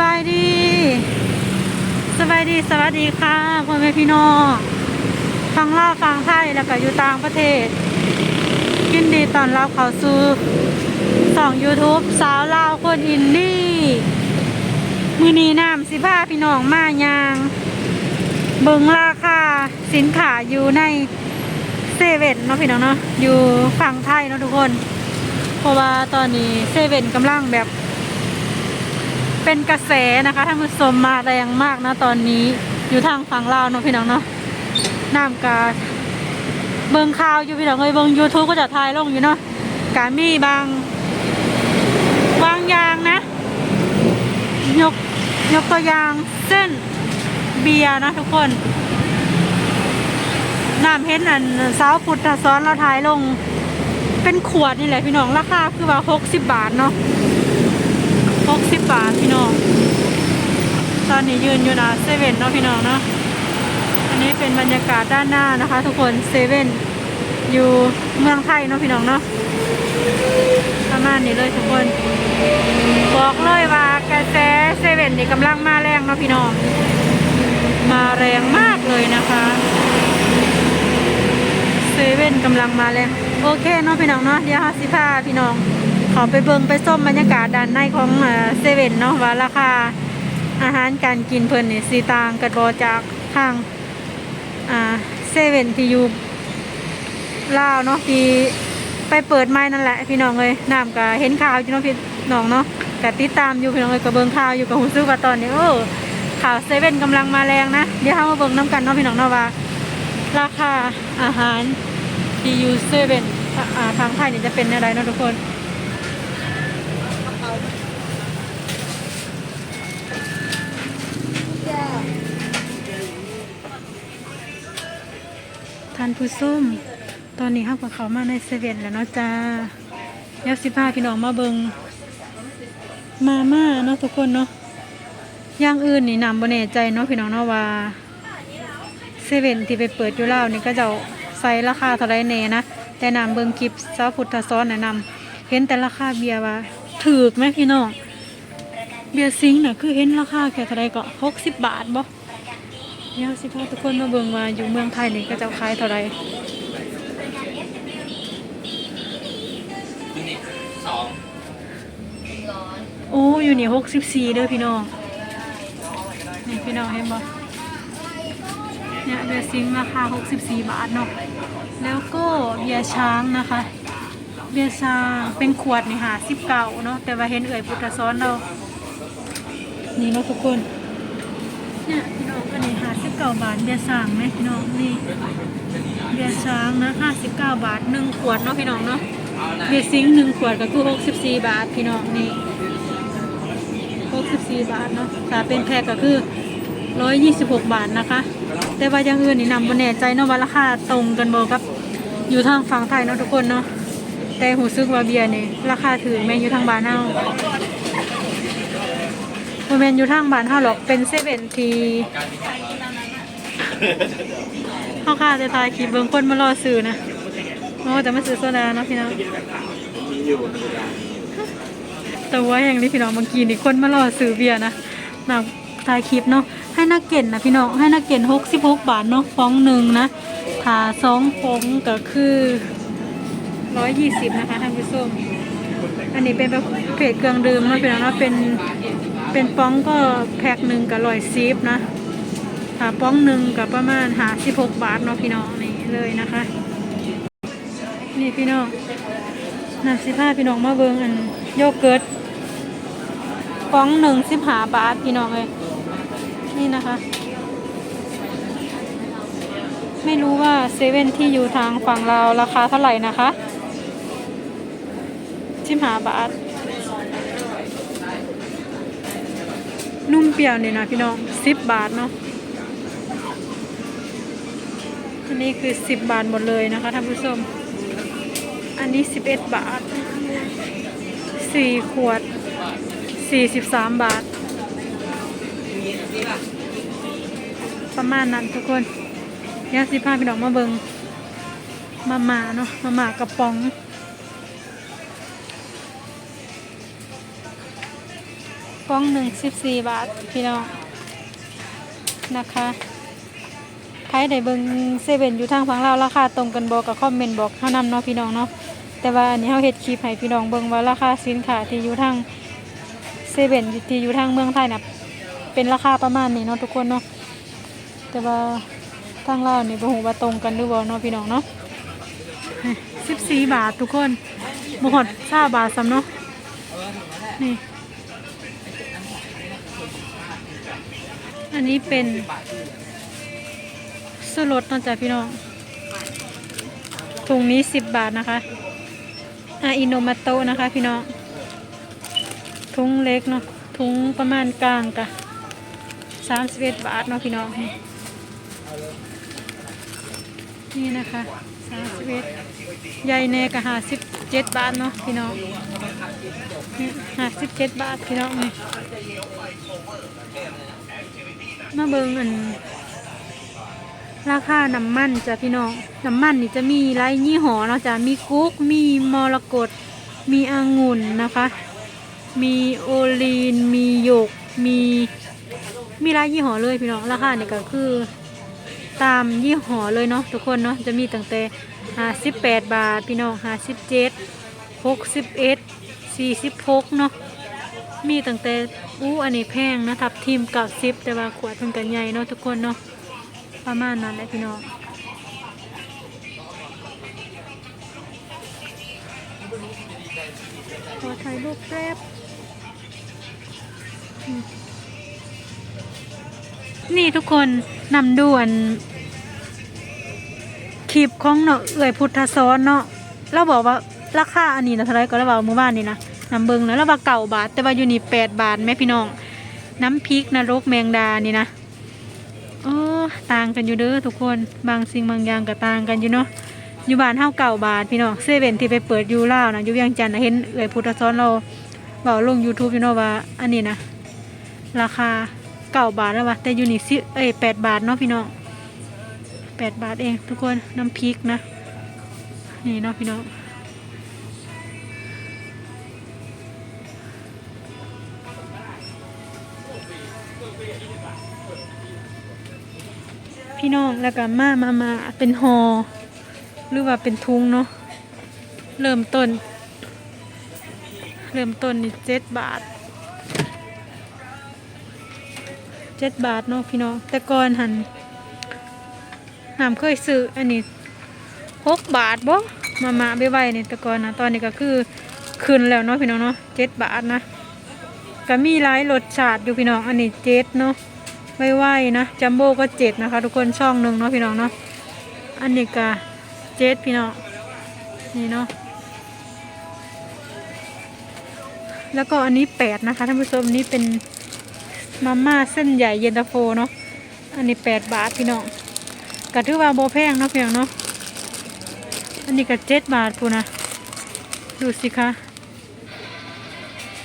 บายดี สบายดี สวัสดีค่ะพ่อแม่พี่น้องฟังเล่าฟังไทยแล้วก็อยู่ต่างประเทศ ยินดีตอนรับเข้าสู่สอง YouTube สาวลาวคนอินดี้มือนีน้ำสิบ้าพี่น้องมายาง เบิงราคาสินค้าอยู่ในเซเว่นเนาะพี่น้องเนาะอยู่ฝั่งไทยเนาะทุกคน เพราะว่าตอนนี้เซเว่นกำลังแบบ เป็นกระแสนะคะท่านผู้ชมมาแรงมากนะตอนนี้อยู่ทางฝั่งลาวเนาะพี่น้องเนาะน้ำกาเบิงข่าวอยู่พี่น้องเลยเบิงยูทูบก็จะถ่ายลงอยู่เนาะกามีบาง บางอย่างนะ ยกยกตัวอย่างเส้นเบียร์นะทุกคนน้ำเห็นอันสาวพุทธซ้อนเราถ่ายลง เป็นขวดนี่แหละพี่น้องราคาคือว่าหกสิบบาทเนาะ หกสิบาทพี่น้อง ตอนนี้ยืนอยู่นะเซเว่นเนาะพี่น้องเนาะ อันนี้เป็นบรรยากาศด้านหน้านะคะ ทุกคนเซเว่นอยู่เมืองไทยเนาะพี่น้องเนาะประมาณนี้เลยทุกคน บอกเลยว่ากระแสเซเว่นนี่กำลังมาแรงเนาะพี่น้อง มาแรงมากเลยนะคะเซเว่นกำลังมาแรงโอเคเนาะพี่น้องเนาะเดี๋ยวเราสิพาพี่น้อง ขอไปเบิงไปส้มบรรยากาศด้านในของเซเว่นเนาะว่าราคาอาหารการกินเพิ่นนี่สีต่างกันบ่จากทางอ่าเซเว่นที่อยู่ลาวเนาะที่ไปเปิดใหม่นั่นแหละพี่น้องเลยน้ำก็เห็นข่าวอยู่เนาะพี่น้องเนาะก็ติดตามอยู่พี่น้องเลยก็เบิ่งข่าวอยู่กับหูซื้อว่าตอนนี้โอ้ข่าวเซเว่นกำลังมาแรงนะเดี๋ยวเรามาเบิ่งน้ำกันเนาะพี่น้องเนาะว่าราคาอาหารที่อยู่เซเว่นทางไทยนี่จะเป็นอะไรเนาะทุกคนานผู้ส้ม ตอนนี้ห้ากับเขามาในเซเว่นแล้วเนาะจ้าเดี๋ยวสิพาพี่น้องมาเบิงมาม่าเนาะทุกคนเนาะย่างอื่นนี่นำบนเนใจเนาะพี่น้องเนาะว่าเซเว่นที่ไปเปิดอยู่แล้วนี่ก็จะใส่ราคาเท่าไรเน่นะแต่นำเบิงคลิปซาพุทธซ้อนแนะนำเห็นแต่ราคาเบียร์ว่าถูกไหมพี่น้องเบียร์ซิงค์น่ะคือเห็นราคาแค่เท่าไรก็หกสิบบาทบ่ เดี๋ยวสิพาทุกคนมาเบิ่งว่าอยู่เมืองไทยนี่ก็จะขายเท่าไหรยูนิตสองโอ้อยู่นี่หกสิบสี่เด้อพี่น้องนี่พี่น้องเห็นบ่เนี่ยเบียร์ซิงค์ราคาหกสิบสี่บาทเนาะแล้วก็เบียร์ช้างนะคะ เบียร์ช้างเป็นขวดนี่หาสิบเก้าเนาะแต่ว่าเห็นเอ่ยพุทธซ้อนเรานี่เนาะทุกคนเนี่ยพี่น้องอันนี้หาบเก้าบาทเบียร์ช้างไหมพี่น้องนี่เบียร์ช้างนะห้าสิบเก้าบาทหนึ่งขวดเนาะพี่น้องเนาะเบียร์ซิงค์หนึ่งขวดก็คือหกสิบสี่บาทพี่น้องนี่หกสิบสี่บาทเนาะถ้าเป็นแพ็คก็คือร้อยยี่สิบหกบาทนะคะ แต่ว่าอย่างอื่นนี่นำบนแน่ใจเนาะว่าราคาตรงกันบ่กับ อยู่ทางฝั่งไทยเนาะทุกคนเนาะแต่หูซึกว่าเบียร์นี่ราคาถือแมนอยู่ทางบ้านเฮาบ่แม่นอยู่ทางบานเฮาหรอกเป็นเซเว่นที เฮาค่าจะถ่ายคลิปเบิ่งคนมารอซื้อนะโอ้แต่มาซื้อโซดาเนาะพี่น้องแต่ว่าอย่างนี้พี่น้องบางทีนี่คนมารอซื้อเบียร์นะนะถ่ายคลิปเนาะให้นักเก็นนะพี่น้องให้นักเก็นหกสิบหกบาทเนาะฟองหนึ่งนะถาสองฟองก็คือร้อยยี่สิบนะคะท่านผู้ชมอันนี้เป็นประเภทเครื่องดื่มเนาะพี่น้องเนาะเป็นเป็นฟองก็แพ็คหนึ่งกับร้อยซีฟนะ ถ้าฟองหนึ่งกับประมาณหาสิบหกบาทเนาะพี่น้องนี่เลยนะคะ นี่พี่น้องน้ำสิบห้าพี่น้องมาเบิงอันโยเกิร์ตฟองหนึ่งสิบห้าบาทพี่น้องเลยนี่นะคะ ไม่รู้ว่าเซเว่นที่อยู่ทางฝั่งเราราคาเท่าไหร่นะคะสิบห้าบาทนุ่มเปรี้ยวนี่นะพี่น้องสิบบาทเนาะ อันนี้คือสิบบาทหมดเลยนะคะท่านผู้ชม อันนี้สิบเอ็ดบาทสี่ขวดสี่สิบสามบาท ประมาณนั้นทุกคนยาสิพาพี่น้องมาเบิงมามาเนาะมามากระป๋องกล่องหนึ่งสิบสี่บาท พี่น้องนะคะ ครได้เบิ่งเซเว่นอยู่ทางฝั่งเราวราคาตรงกันบอกกับคอมเมนต์บอกเท่านำเนาะพี่น้องเนาะแต่ว่าอันนี้เขาเฮ็ดคลิปให้พี่น้องเบิ่งว่าราคาสินค้าที่อยู่ทางเซเว่นที่อยู่ทางเมืองไทยน่ะเป็นราคาประมาณนี้เนาะทุกคนเนาะแต่ว่าทางเราวนี่บ่ฮู้ว่าตรงกันหรือบ่เนาะพี่น้องเนาะสิบสี่บาททุกคนบ่ฮอด20บาทซ้ำเนาะนี่อันนี้เป็น สลดเนอกจากพี่น้องถุงนี้สิบบาทนะคะอาอิโนมาโตะนะคะพี่น้องถุงเล็กเนาะถุงประมาณกลางกะสามสิบเอ็ดบาทเนาะพี่น้อง นี่นะคะสามสิบเอ็ดใหญ่แน่กะห้าสิบเจ็ดบาทเนาะพี่น้องห้าสิบเจ็ดบาทพี่น้องนี่มาเบิงอัน ราคาน้ำมันจ้ะพี่น้อง น้ำมันนี่จะมีหลายยี่ห้อเนาะจ้ะมีกุ๊ก มีมรกตมีองุ่นนะคะ มีโอลีน มีหยก มี มีหลายยี่ห้อเลยพี่น้อง ราคาเนี่ยก็คือตามยี่ห้อเลยเนาะทุกคนเนาะ จะมีตั้งแต่ห้าสิบแปดบาทพี่น้องห้าสิบเจ็ดหกสิบเอ็ดสี่สิบหกเนาะ มีตั้งแต่อู้อันนี้แพงนะทับทีมเก่าซิปแต่ว่าขวดมันกันใหญ่เนาะทุกคนเนาะ ประมาณนั้นแหละพี่น้องขอถ่ายรูปแป๊บนี่ทุกคนนำด่วนคลิปของเนาะเอื่อยพุทธซ้อนเนาะเราบอกว่าราคาอันนี้นะเท่าไรก็เราบอกเมื่อวานนี่นะนำเบิงแล้วว่าเก่าบาท แต่ว่าอยู่นี่แปดบาทแม่พี่น้อง น้ำพริกนรกแมงดานี่นะ ต่างกันอยู่เด้อทุกคนบางสิ่งบางอย่างก็ต่างกันอยู่เนาะอยู่บ้านเท่าเก่าบาทพี่น้องเซเว่นที่ไปเปิดอยูล่าวนะอยู่เวียงจันทน์นะเห็นเอ่ยพุทธซ้อนเราบอกลง YouTube อยู่เนาะว่า อันนี้นะราคาเก่าบาทแล้ววะแต่อยู่นี่สิเอ้ยแปดบาทเนาะพี่น้องแปดบาทเอง ทุกคนน้ำพริกนะ นี่เนาะพี่น้อง พี่น้องแล้วก็มามามาเป็นหอหรือว่าเป็นทุงเนาะเริ่มต้น เริ่มต้นนี่เจ็ดบาทเจ็ดบาทเนาะพี่น้องแต่ก่อนหันหามเคยซื้ออันนี้หกบาทบ่มามาไปไว้นี่แต่ก่อนนะตอนนี้ก็คือขึ้นแล้วเนาะพี่น้องเนาะเจ็ดบาทนะก็มีหลายรสชาติอยู่พี่น้องอันนี้เจ็ดเนาะ ไม่ไหวนะจัมโบ้ก็เจ็ดนะคะ ทุกคนช่องหนึ่งเนาะพี่น้องเนาะอันนี้ก็เจ็ดพี่น้องนี่เนาะแล้วก็อันนี้แปดนะคะท่านผู้ชมนี่เป็นมาม่าเส้นใหญ่เย็นตาโฟเนาะอันนี้แปดบาทพี่น้องก็ถือว่าโบแพงเนาะพี่น้องเนาะอันนี้ก็เจ็ดบาทพูนะดูสิคะ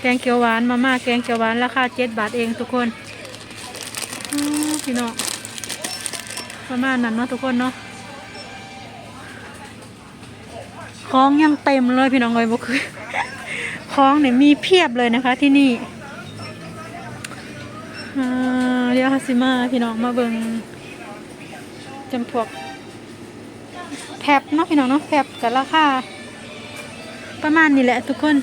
แกงเขียวหวานมาม่าแกงเขียวหวานราคาเจ็ดบาทเองทุกคน พี่น้องประมาณนั้นเนาะทุกคนเนาะคล้องยังเต็มเลยพี่น้องเลยบุคือคล้องเนี่ยมีเพียบเลยนะคะที่นี่เดี๋ยวฮัสซิมาพี่น้องมาเบิงจำพวกแพบเนาะพี่น้องเนาะแพบกับราคาประมาณนี้แหละทุกคน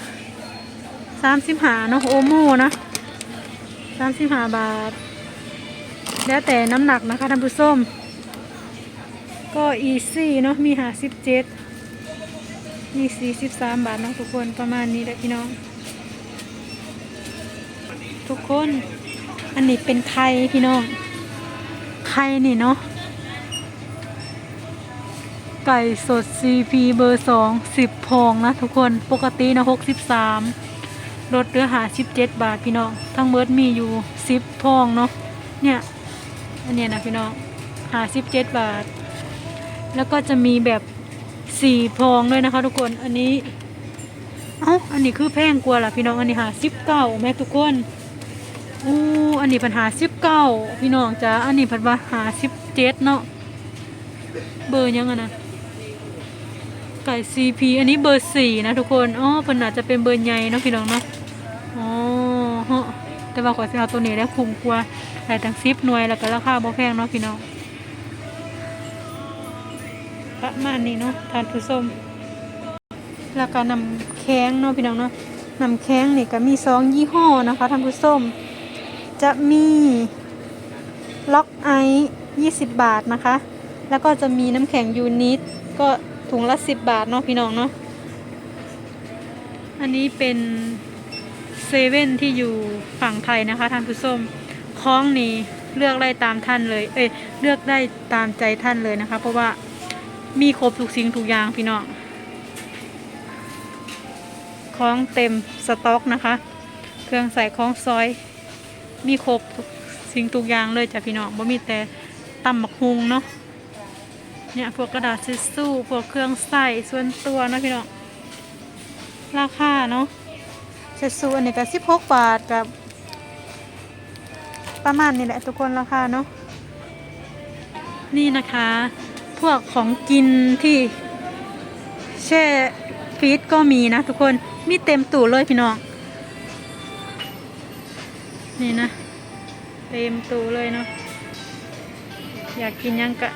สามสิบหาเนาะโอโม่นะสามสิบหาบาท แล้วแต่น้ำหนักนะคะท่านผู้ชมก็อีซี่เนาะมีหาสิบเจ็ดมีสี่สิบสามบาทเนาะทุกคนประมาณนี้แหละพี่น้อง ทุกคนอันนี้เป็นไข่พี่น้องไข่นี่เนาะไก่สด CP เบอร์สองสิบพองนะทุกคนปกตินะหกสิบสามลดเหลือหาสิบเจ็ดบาทพี่น้อง ทั้งเบิร์ดมีอยู่สิบพองเนาะเนี่ย อันนี้นะพี่น้องหาสิบเจ็ดบาท แล้วก็จะมีแบบสี่พองด้วยนะคะ ทุกคน อันนี้ เอ้า อันนี้คือแพงกว่าล่ะพี่น้อง อันนี้หาสิบเก้าแม่ทุกคนอู้อันนี้ปัญหาสิบเก้าพี่น้องจ้าอันนี้ผัดว่าหาสิบเจ็ดเนาะ เบอร์ยังไงนะ ไก่ซีพีอันนี้เบอร์สี่นะทุกคน อ๋อเพิ่นอาจะเป็นเบอร์ใหญ่เนาะพี่น้องเนาะ อ๋อ แต่ว่าขอสิเอาตัวนี้ได้คุ้มกว่าได้ตั้งสิบหน่วยแล้วก็ราคาบ่แพงเนาะพี่น้องประมาณนี้เนาะทานผู้ชมแล้วก็นำแข้งเนาะพี่น้องเนาะนำแข้งนี่ก็มีสองยี่ห้อนะคะทานผู้ชมจะมีล็อกไอยี่สิบบาทนะคะ แล้วก็จะมีน้ำแข็งยูนิตก็ถุงละสิบบาทเนาะพี่น้องเนาะอันนี้เป็น เซเว่นที่อยู่ฝั่งไทยนะคะท่านผู้ชมคล้องนี้เลือกได้ตามท่านเลย เอ้ยเลือกได้ตามใจท่านเลยนะคะ เพราะว่ามีครบทุกสิ่งทุกอย่างพี่น้องคล้องเต็มสต็อกนะคะ เครื่องใส่คล้องซอย มีครบทุกสิ่งทุกอย่างเลยจ้ะพี่น้องบ่มีแต่ตำบักฮุงเนาะเนี่ยพวกกระดาษทิชชู่พวกเครื่องใส่ส่วนตัวนะพี่น้องราคาเนาะ เซซูอันนี้ก็สิบหกบาทกับ ประมาณนี้แหละทุกคนราคาเนาะนี่นะคะ พวกของกินที่แช่ฟรีซก็มีนะทุกคนมีเต็มตู้เลยพี่น้อง นี่นะ เต็มตู้เลยเนาะอยากกินยังกะ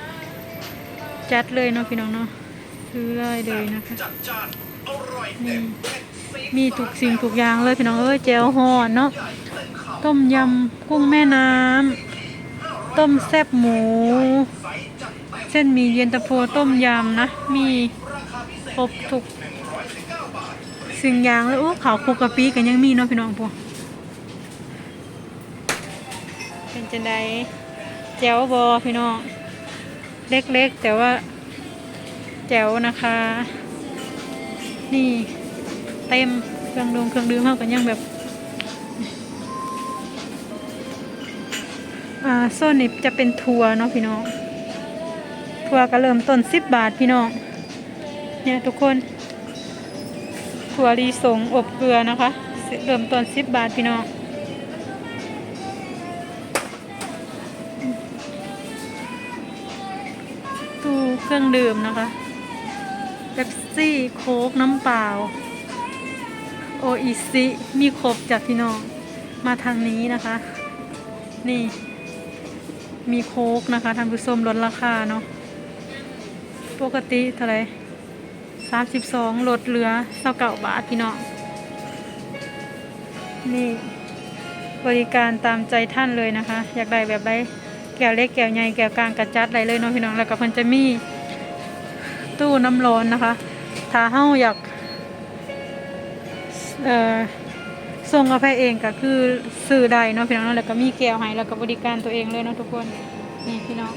จัดเลยเนาะพี่น้องเนาะซื้อเลยเลยนะคะ มีทุกสิ่งทุกอย่างเลยพี่น้องเอ้ยแจวฮอนเนาะต้มยำกุ้งแม่น้ำต้มแซ่บหมู เส้นมีเย็นตาโฟต้มยำนะ มีครบทุกสิ่งอย่างเลยโอ้ขาวคุกกะปิกันยังมีเนาะพี่น้องพวกเป็นจังไดแจวบอพี่น้อง เล็กๆ แต่ว่าแจวนะคะ นี่เต็มเครื่องดงเครื่องดื่มเท่ากันยังแบบอ่าโซนนี้จะเป็นทัวร์เนาะพี่น้อง ทัวร์ก็เริ่มต้นสิบบาทพี่น้องเนี่ยทุกคนถั่วลีสงอบเกลือนะคะ เริ่มต้นสิบบาทพี่น้องตู้เครื่องดื่มนะคะ ซี่ โค้กน้ำเปล่า โออิซิมีครบจากพี่น้อง มาทางนี้นะคะ นี่ มีโค้กนะคะท่านผู้ชมลดราคาเนาะปกติเท่าไหร่สามสิบสองลดเหลือเท่าเก่าบาทพี่น้อง นี่ บริการตามใจท่านเลยนะคะ อยากได้แบบใดแก้วเล็กแก้วใหญ่แก้วกลางกระจัดอะไรเลยเนาะพี่น้องแล้วก็มันจะมีตู้น้ำร้อนนะคะ ถ้าเฮาอยากเอ่อส่งกาแฟเองก็คือซื้อได้เนาะพี่น้องแล้วก็มีแก้วให้แล้วก็บริการตัวเองเลยเนาะทุกคนนี่พี่น้อง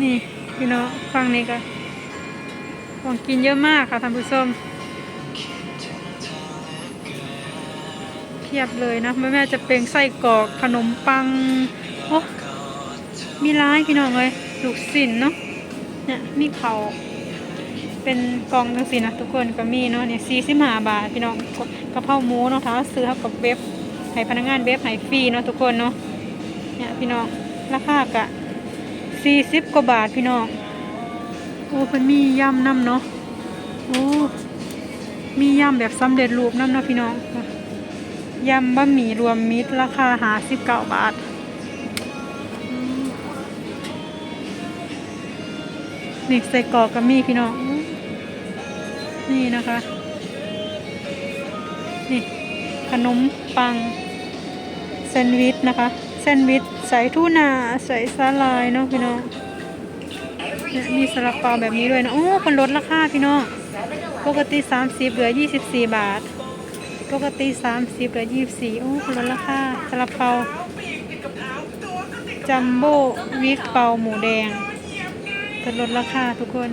นี่พี่น้องฟังนี้ก็ของกินเยอะมากค่ะท่านผู้ชม พียบเลยนะแม่แม่จะเป็นไส้กรอกขนมปังโอ้มีร้ายพี่น้องเลยลูกสินเนาะเนี่ยมีเขาเป็นกองจังสินะทุกคนก็มีเนาะเนี่ยสี่สิบห้าบาทพี่น้องกระเพราหมูเนาะถ้าเราซื้อเขากับเว็บให้พนักงานเว็บให้ฟรีเนาะทุกคนเนาะเนี่ยพี่น้องราคากะสี่สิบกว่าบาทพี่น้องโอ้เพิ่นมียำน้ำเนาะโอ้มียำแบบสำเร็จรูปน้ำเนาะพี่น้อง ยำบะหมี่รวมมิตรราคาหาสิบเก้าบาท นี่ใส่กรอกก็มีพี่น้อง นี่นะคะ นี่ ขนมปังแซนด์วิชนะคะ แซนด์วิชใส่ทูน่าใส่สาลายเนาะพี่น้องเนี่ยมีสลับเปาแบบนี้ด้วยนะ โอ้คนลดราคาพี่น้อง ปกติ 30 เหลือ 24 บาท ปกติ 30เหลือ24โอ้ลดราคาสลับเปาจัมโบ้วิกเปาหมูแดงจะลดราคาทุกคน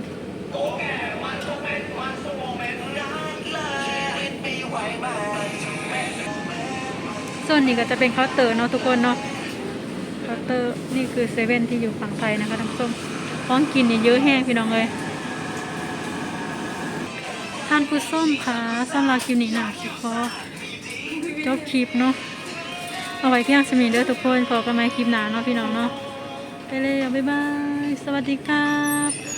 ส่วนนี้ก็จะเป็นเคาน์เตอร์เนาะทุกคนเนาะเคาน์เตอร์นี่คือเซเว่นที่อยู่ฝั่งไทยนะคะท่านผู้ชมของกินเนี่ยเยอะแห้งพี่น้องเลยานผู้ส้มค่ะสำหรับคลิปนี้นะขอจบคลิปเนาะเอาไว้เพียงสมีเด้อทุกคนพอกันไหมคลิปหนาเนาะพี่น้องเนาะไปเลยบ๊ายบาย สวัสดีครับ